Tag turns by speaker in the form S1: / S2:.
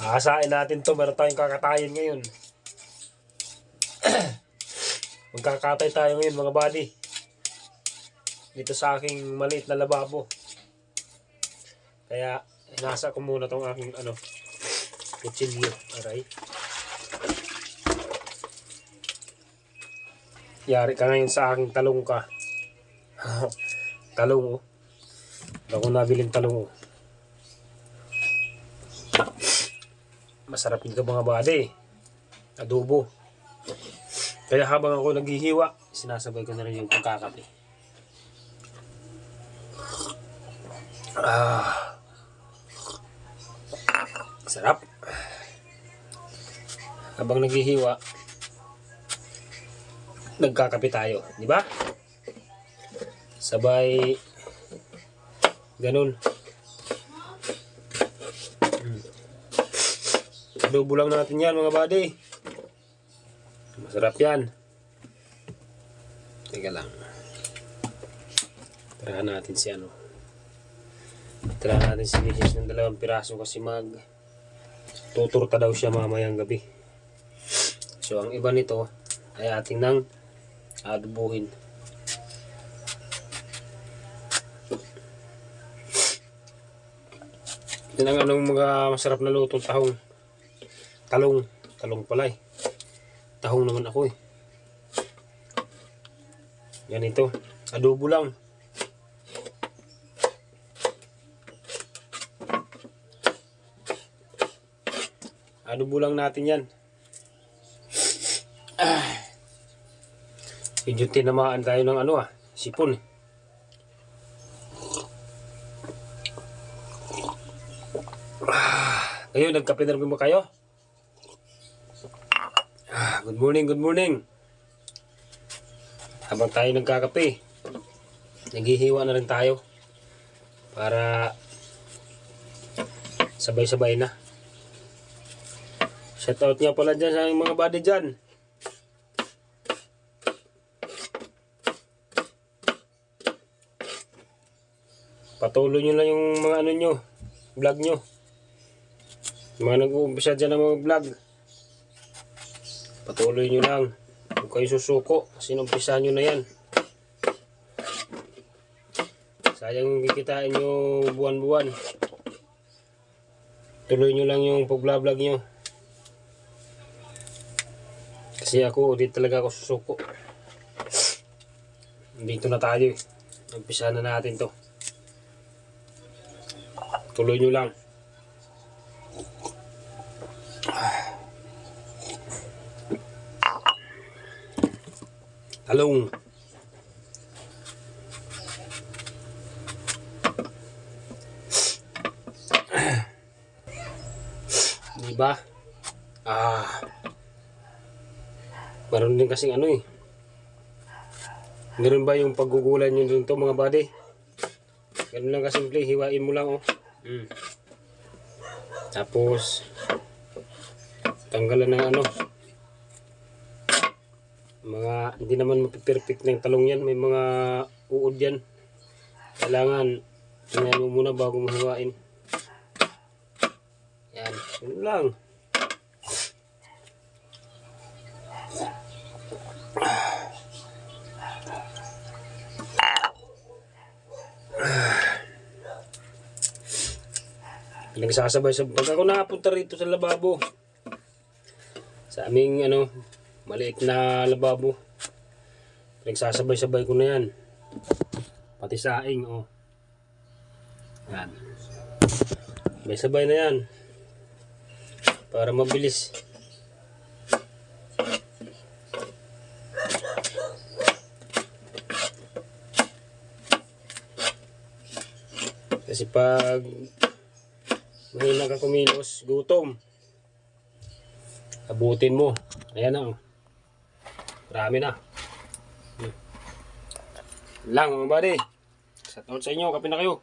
S1: Aasain natin to, meron tayong kakatayin ngayon. Magkakatay tayo ngayon mga buddy. Dito sa aking maliit na lababo. Kaya, nasa ko muna tong aking ano, kutsilyo. Aray. Yari ka ngayon sa aking talong ka. talong oh. Ako nabiling talong oh. Masarap ka mga bade. Adobo. Kaya habang ako naghihiwa, sinasabay ko na rin yung pagkakape. Ah. Sarap. Habang naghihiwa, nagkakape tayo, di ba? Sabay ganun. Adobo lang natin yan mga buddy. Masarap yan. Teka lang. Tirahan natin si ano. Tirahan natin si Mrs. ng dalawang piraso kasi mag tuturta daw siya mamayang gabi. So ang iba nito ay ating nang adobuhin. Yan ang anong mga masarap na lutong tahong. Talong. Talong pala eh. Tahong naman ako eh. Ganito. Adobo lang. Adobo lang natin yan. Ah. Medyo tinamaan tayo ng ano ah. Sipon eh. Kayo, nagkape na rin ba kayo? Good morning, good morning. Habang tayo nagkakape, naghihiwa na rin tayo para sabay-sabay na. Shoutout nga pala dyan sa mga buddy dyan. Patuloy nyo lang yung mga ano nyo, vlog nyo. Mga nag-uumpisa dyan ng mga vlog. Patuloy nyo lang. Huwag kayo susuko. Kasi numpisa nyo na yan. Sayang yung kikitain nyo buwan-buwan. Tuloy nyo lang yung pag-vlog nyo. Kasi ako, di talaga ako susuko. Dito na tayo eh. Umpisa na natin to. Tuloy nyo lang. Talong. Diba? Ah. Meron din kasing ano eh. Ganun ba yung paggugulan nyo dito mga buddy? Ganun lang kasimple, hiwain mo lang oh. Mm. Tapos, tanggalan ng ano, mga hindi naman mapiperfect ng talong yan. May mga uod yan. Kailangan tingnan mo muna bago mo yan. Yun lang. Nagsasabay sa pag ako nakapunta rito sa lababo sa aming ano maliit na lababo. Nagsasabay-sabay ko na yan. Pati saing, oh. Yan. May sabay na yan. Para mabilis. Kasi pag mahina ka kumilos, gutom. Abutin mo. Ayan na, oh. Marami na. Hmm. Lang mga buddy. Shout out sa inyo. Kape na kayo.